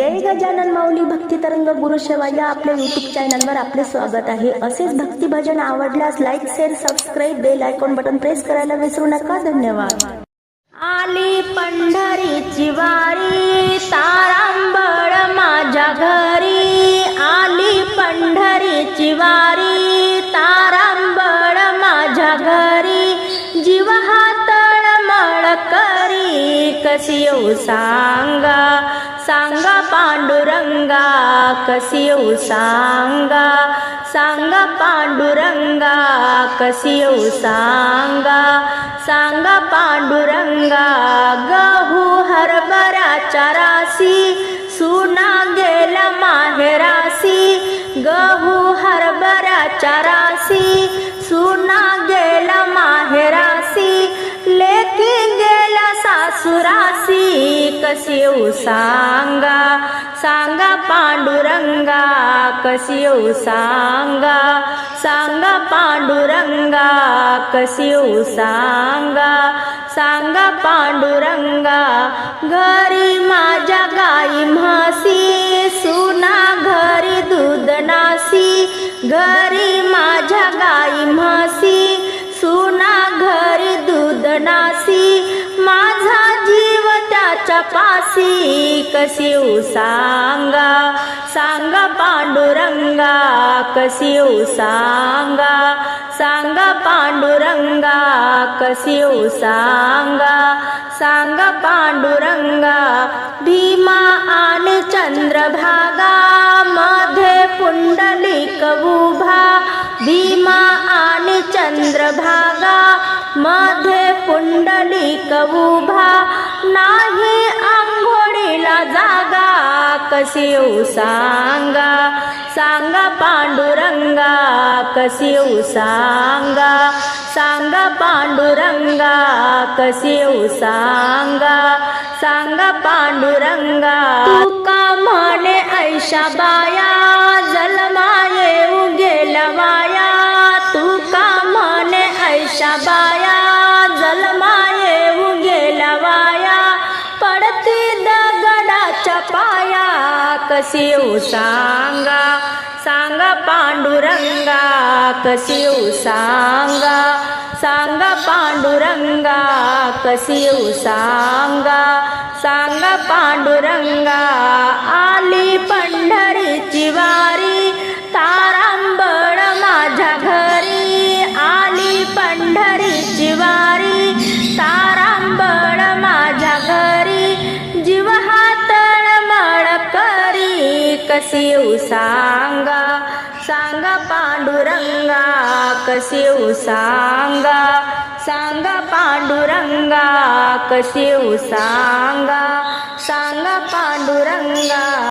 जय गजानन माऊली भक्ती तरंग गुरुसेवा या आपल्या युट्यूब चॅनलवर आपले स्वागत आहे. असेच भक्ती भजन आवडल्यास like share subscribe bell icon button press करायला विसरू नका. धन्यवाद. आली पंढरीची वारी तारांबळ माझ्या घरी. आली पंढरीची वारी तारांबळ माझ्या घरी. जीव हा तळमळ करी कशी येऊ सांगा. सांगा पांडुरंगा कसी येऊ सांगा. सांगा पांडुरंगा कसी येऊ सांगा. सांगा पांडुरंगा गहू हरभराच्या राशी सुना गेला माहेरासी गहू हरभराच्या राशी सुना सुरासी सासुराशी सांगा? सांगा पांडुरंगा कशी सांगा? सांगा पांडुरंगा कशी सांगा? सांगा पांडुरंगा घरी माझ्या गाई म्हशी सुना घरी दूध नासी घरी माझ्या गाई म्हशी. पासी कशी सांगा सांगा पांडुरंगा कशी सांगा सांगा पांडुरंगा कशी सांगा सांगा पांडुरंगा भीमा आणि चंद्रभागा मध्ये पुंडलिक उभा भीमा आणि चंद्रभागा मध्ये पुंडलिक उभा नाही आंघोळीला जागा कशी येऊ सांगा? सांगा पांडुरंगा कशी येऊ सांगा? सांगा पांडुरंगा कशी येऊ सांगा? सांगा पांडुरंगा. का म्हणे ऐशा बाया कशी सांगा सांगा पांडुरंगा कशी सांगा सांगा पांडुरंगा कशी सांगा सांगा पांडुरंगा आली कसेऊ सांगा सांगा पांडुरंगा कसेऊ सांगा सांगा पांडुरंगा कसेऊ सांगा सांगा पांडुरंगा.